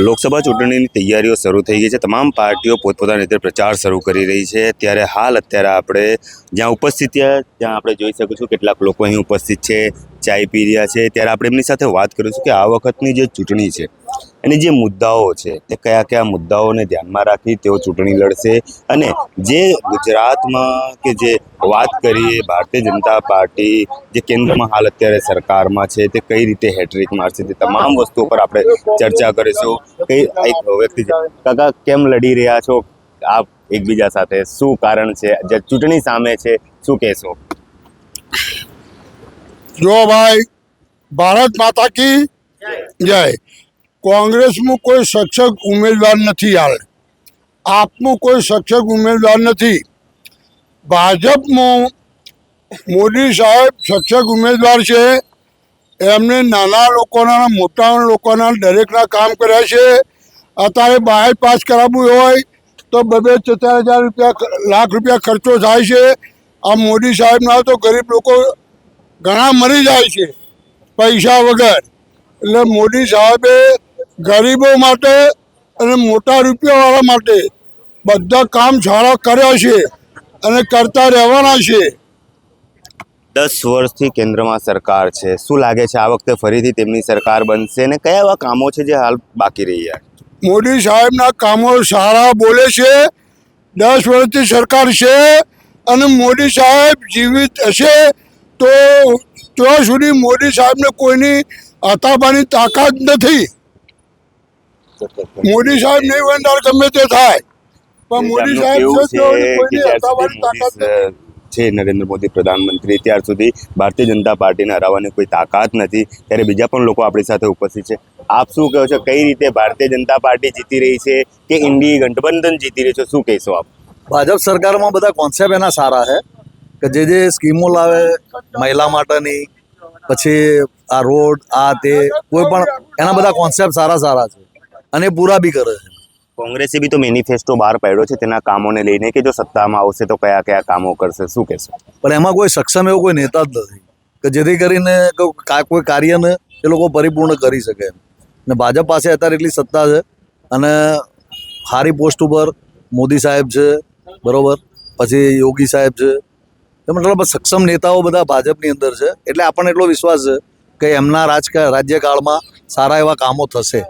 લોકસભા ચૂંટણીની તૈયારીઓ શરૂ થઈ ગઈ છે. તમામ પાર્ટીઓ પોતપોતાની રીતે પ્રચાર શરૂ કરી રહી છે. ત્યારે હાલ અત્યારે આપણે જ્યાં ઉપસ્થિત છે, ત્યાં આપણે જોઈ શકું છું કેટલાક લોકો અહીં ઉપસ્થિત છે, ચાય પી રહ્યા છે. ત્યારે આપણે એમની સાથે વાત કરીશું કે આ વખતની જે ચૂંટણી છે એની જે મુદ્દાઓ છે, તે કયા કયા મુદ્દાઓને ધ્યાનમાં રાખી તેઓ ચૂંટણી લડશે અને જે ગુજરાતમાં કે જે વાત કરીએ ભારતીય જનતા પાર્ટી જે કેન્દ્રમાં હાલ અત્યારે સરકારમાં છે, તે કઈ રીતે હેટ્રિક મારશે, તે તમામ વસ્તુઓ પર આપણે ચર્ચા કરીશું. કઈ એક વ્યક્તિ કાકા કેમ લડી રહ્યા છો? આપ એકબીજા સાથે શું કારણ છે? જે ચૂંટણી સામે છે, શું કહેશો? જો ભાઈ, ભારત માતા કી જય. કોંગ્રેસમાં કોઈ સક્ષમ ઉમેદવાર નથી હાલ આપનું કોઈ સક્ષક ઉમેદવાર નથી. ભાજપમાં મોદી સાહેબ સક્ષક ઉમેદવાર છે. એમને નાના લોકોના, મોટા લોકોના દરેકના કામ કર્યા છે. અત્યારે બહાર પાસ કરાવવું હોય તો બબે બે હજાર રૂપિયા લાખ રૂપિયા ખર્ચો થાય છે. આ મોદી સાહેબના તો ગરીબ લોકો ઘણા મરી જાય છે પૈસા વગર. એટલે મોદી સાહેબે ગરીબો માટે અને મોટા રૂપિયાવાળા માટે બધા કામ સારા કર્યા છે અને કરતા રહેવાના છે. દસ વર્ષથી કેન્દ્રમાં સરકાર છે. શું લાગે છે આ વખતે ફરીથી તેમની સરકાર બનશે અને કયા એવા કામો છે જે હાલ બાકી રહ્યા મોદી સાહેબના કામો સારા બોલે છે દસ વર્ષથી સરકાર છે અને મોદી સાહેબ જીવિત હશે તો ત્યાં સુધી મોદી સાહેબને કોઈની હતાબાની તાકાત નથી. મોદી સાહેબ નહીં હોય ત્યારે ગમે તે થાય. પણ મોદી સાહેબ છે નરેન્દ્ર મોદી પ્રધાનમંત્રી ત્યાર સુધી ભારતીય જનતા પાર્ટીને હરાવવાની કોઈ તાકાત નથી. ત્યારે બીજા પણ લોકો આપણી સાથે ઉપસ્થિત છે. આપ શું કહો છો? કઈ રીતે ભારતીય જનતા પાર્ટી જીતી રહી છે કે ઇન્ડી ગઠબંધન જીતી રહી છે? શું કહેશો આપ? ભાજપ સરકારમાં બધા કોન્સેપ્ટ એના સારા છે કે જે જે સ્કીમો લાવે મહિલા માટેની પછી આ રોડ આ તે કોઈ પણ એના બધા કોન્સેપ્ટ સારા સારા છે. અને પૂરા બી કરે છે. કોંગ્રેસે બી તો મેનિફેસ્ટો બહાર પાડ્યો છે તેના કામોને લઈને કે જો સત્તામાં આવશે તો કયા કયા કામો કરશે શું કહેશે? પણ એમાં કોઈ સક્ષમ એવો કોઈ નેતા જ નથી. કે જેથી કરીને કોઈ કાર્યને એ લોકો પરિપૂર્ણ કરી શકે ને ભાજપ પાસે અત્યારે એટલી સત્તા છે અને સારી પોસ્ટ ઉપર મોદી સાહેબ છે બરોબર? પછી યોગી સાહેબ છે. મતલબ સક્ષમ નેતાઓ બધા ભાજપની અંદર છે. એટલે આપણને એટલો વિશ્વાસ છે કે એમના રાજકા રાજ્યકાળમાં સારા એવા કામો થશે.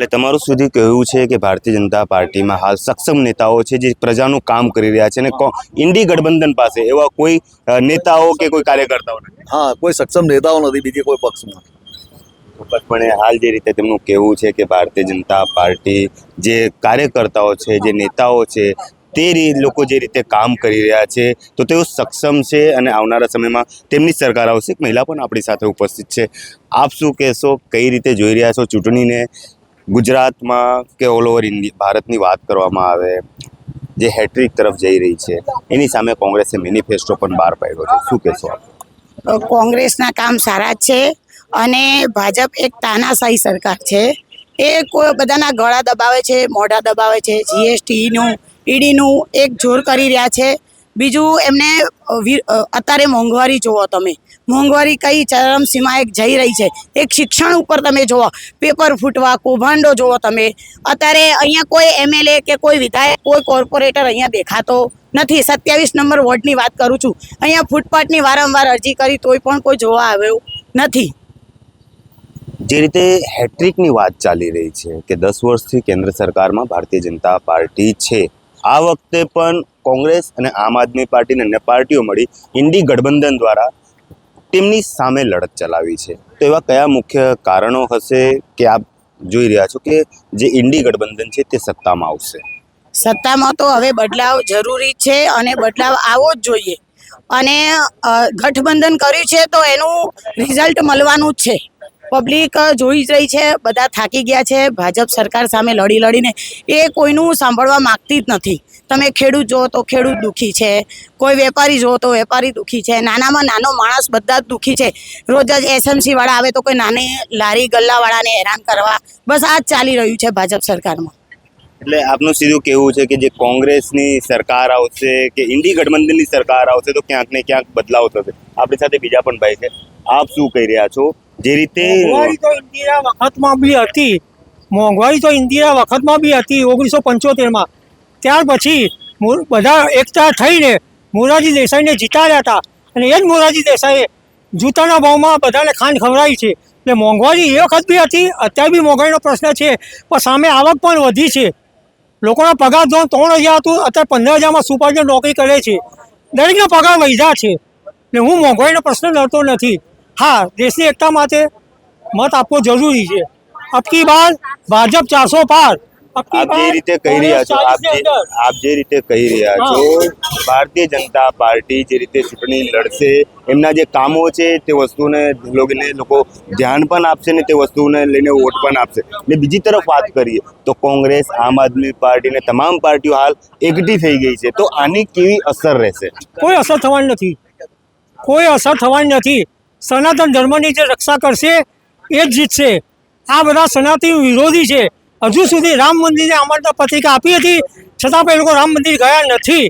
એટલે તમારું સુધી કહેવું છે કે ભારતીય જનતા પાર્ટીમાં હાલ સક્ષમ નેતાઓ છે જે પ્રજાનું કામ કરી રહ્યા છે અને ઇન્ડી ગઠબંધન પાસે એવા કોઈ નેતાઓ કે કોઈ કાર્યકર્તાઓ નથી? હા કોઈ સક્ષમ નેતાઓ નથી બીજી કોઈ પક્ષમાં પણ હાલ જે રીતે તેમનું કહેવું છે કે ભારતીય જનતા પાર્ટી જે કાર્યકર્તાઓ છે જે નેતાઓ છે તે લોકો જે રીતે કામ કરી રહ્યા છે તો તેઓ સક્ષમ છે અને આવનારા સમયમાં તેમની સરકાર આવશે. મહિલા પણ આપણી સાથે ઉપસ્થિત છે. આપ શું કહેશો? કઈ રીતે જોઈ રહ્યા છો ચૂંટણીને? ગુજરાતમાં કે ઓલ ઓવર ઇન્ડિયા, ભારતની વાત કરવામાં આવે, જે હેટ્રિક તરફ જઈ રહી છે, એની સામે કોંગ્રેસે મેનિફેસ્ટો પણ બહાર પાડ્યો છે. શું કહેશો આપ? કોંગ્રેસના કામ સારા છે અને ભાજપ એક તાનાશાહી સરકાર છે. એ કોઈ બધાના ગળા દબાવે છે, મોઢા દબાવે છે જીએસટીનું ઈડીનું એક જોર કરી રહ્યા છે. બીજું એમને અત્યારે મોંઘવારી જુઓ તમે. મોંઘવારી કઈ ચરમસીમાએ જઈ રહી છે? એક શિક્ષણ ઉપર તમે જુઓ. પેપર ફૂટવા, કૌભાંડો જુઓ તમે. અત્યારે અહીંયા કોઈ એમએલએ કે કોઈ વિધાયક, કોઈ કોર્પોરેટર અહીંયા દેખાતો નથી. સત્યાવીસ નંબર વોર્ડની વાત કરું છું. અહીંયા ફૂટપાથની વારંવાર અરજી કરી તોય પણ કોઈ જોવા આવ્યું નથી. જે રીતે હેટ્રિકની વાત ચાલી રહી છે કે દસ વર્ષથી કેન્દ્ર સરકારમાં ભારતીય જનતા પાર્ટી છે. આ વખતે પણ કોંગ્રેસ અને આમ આદમી પાર્ટીને અન્ય પાર્ટીઓ મળી ઇન્ડી ગઠબંધન દ્વારા તેમની સામે લડત ચલાવી છે. તો એવા કયા મુખ્ય કારણો હશે કે આપ જોઈ રહ્યા છો કે જે ઇન્ડી ગઠબંધન છે તે સત્તામાં આવશે? સત્તામાં તો હવે બદલાવ જરૂરી છે અને બદલાવ આવો જ જોઈએ. અને ગઠબંધન કર્યું છે તો એનું રિઝલ્ટ મળવાનું છે. પબ્લિક જોઈ જ રહી છે, બધા થાકી ગયા છે, ભાજપ સરકાર સામે લડી લડીને. એ કોઈનું સાંભળવા માગતી જ નથી. તમે ખેડૂત જુઓ તો ખેડૂત દુઃખી છે. કોઈ વેપારી જુઓ તો વેપારી દુઃખી છે. નાનામાં નાનો માણસ બધા જ દુઃખી છે. રોજ જ એસએમસીવાળા આવે તો કોઈ નાની લારી ગલ્લાવાળાને હેરાન કરવા. બસ આ જ ચાલી રહ્યું છે ભાજપ સરકારમાં. એટલે આપનું સીધું કેવું છે કે જે કોંગ્રેસની સરકાર આવશે કે ઇન્ડી ગઠબંધનની સરકાર આવશે તો ક્યાંક ને ક્યાંક બદલાવ થશે. આપણી સાથે બીજા પણ ભાઈ છે. આપ શું કહી રહ્યા છો? જે રીતે મોંઘવારી તો ઇન્દિરા વખતમાં બી હતી. મોંઘવારી તો ઇન્દિરા વખતમાં બી હતી ઓગણીસો પંચોતેરમાં. ત્યાર પછી બધા એકતા થઈને મોરારજી દેસાઈને જીતાડ્યા હતા. અને એ જ મોરારજી દેસાઈએ જૂતાના ભાવમાં બધાને ખાંડ ખવડાવી છે. એટલે મોંઘવારી એ વખત બી હતી, અત્યારે બી મોંઘવારીનો પ્રશ્ન છે. પણ સામે આવક પણ વધી છે. લોકોના પગાર ધોરણ ત્રણ હજાર હતું અત્યારે પંદર હજારમાં સુપરવાઇઝર નોકરી કરે છે. દરેકનો પગાર વૈધા છે. ને હું મોંઘવારીનો પ્રશ્ન લડતો નથી. હા, દેશની એકતા માટે મત આપવો જરૂરી છે. અબકી બાર ભાજપ ચારસો પાર. આપ જે રીતે કહી રહ્યા છો આપ જે 40 ની અંદર. આપ જે રીતે કહી રહ્યા છો ભારતીય જનતા પાર્ટી જે રીતે ચૂંટણી લડશે એમના જે કામો છે તે વસ્તુને લોકોને લોકો ધ્યાન પણ આપશે ને તે વસ્તુને લઈને વોટ પણ આપશે. ને બીજી તરફ વાત કરીએ તો કોંગ્રેસ આમ આદમી પાર્ટી ને તમામ પાર્ટીઓ હાલ એકઠી થઈ ગઈ છે. તો આની કેવી અસર રહેશે? કોઈ અસર થવાની નથી. કોઈ અસર થવાની નથી. સનાતન ધર્મની જે રક્ષા કરશે એ જ જીતશે. આ બધા સનાતન વિરોધી છે. હજુ સુધી રામ મંદિરે આમંત્રણ પત્રિકા આપી હતી. છતાં પણ એ લોકો રામ મંદિર ગયા નથી.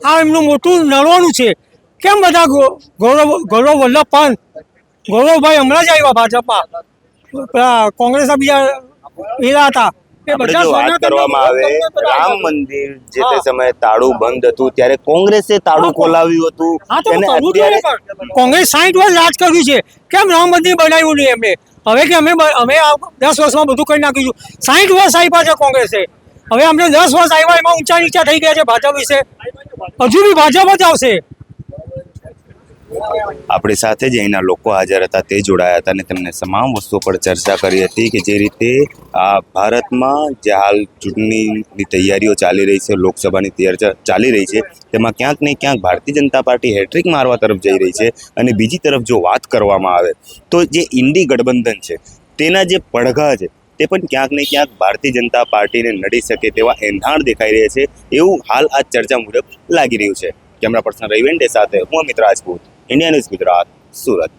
આ એમનું મોટું નડવાનું છે. કેમ બધા ગૌરવ ગૌરવ વલ્લભ પંત ગૌરવભાઈ હમણાં જ આવ્યા ભાજપમાં. પેલા કોંગ્રેસના બીજા એરા હતા. વાત કરવામાં આવે રામ મંદિર જે તે સમયે તાળું બંધ હતું ત્યારે કોંગ્રેસે તાળું ખોલાવ્યું હતું. કોંગ્રેસ સાઈઠ વર્ષ રાજ કર્યું છે. કેમ રામ મંદિર બનાવ્યું નહીં એમને? હવે કે અમે અમે દસ વર્ષમાં બધું કરી નાખીશું સાઠ વર્ષ આપ્યા છે કોંગ્રેસે. હવે અમને દસ વર્ષ આવ્યા એમાં ઊંચા નીચા થઈ ગયા છે ભાજપ વિશે. હજુ બી ભાજપ જ આવશે. આપણી સાથે જ અહીંના લોકો હાજર હતા, તે જોડાયા હતા અને તેમને તમામ વસ્તુઓ પર ચર્ચા કરી હતી કે જે રીતે આ ભારતમાં જે હાલ ચૂંટણીની તૈયારીઓ ચાલી રહી છે, લોકસભાની તૈયારી ચાલી રહી છે, તેમાં ક્યાંક ને ક્યાંક ભારતીય જનતા પાર્ટી હેટ્રિક મારવા તરફ જઈ રહી છે અને બીજી તરફ જો વાત કરવામાં આવે તો જે ઇન્ડી ગઠબંધન છે, તેના જે પડઘા છે, તે પણ ક્યાંક ને ક્યાંક ભારતીય જનતા પાર્ટીને નડી શકે તેવા એંધાણ દેખાઈ રહ્યા છે એવું હાલ આ ચર્ચા મુજબ લાગી રહ્યું છે. કેમેરા પર્સન રવિવેન્ડે સાથે હું Amit Rajput. India news Gujarat Surat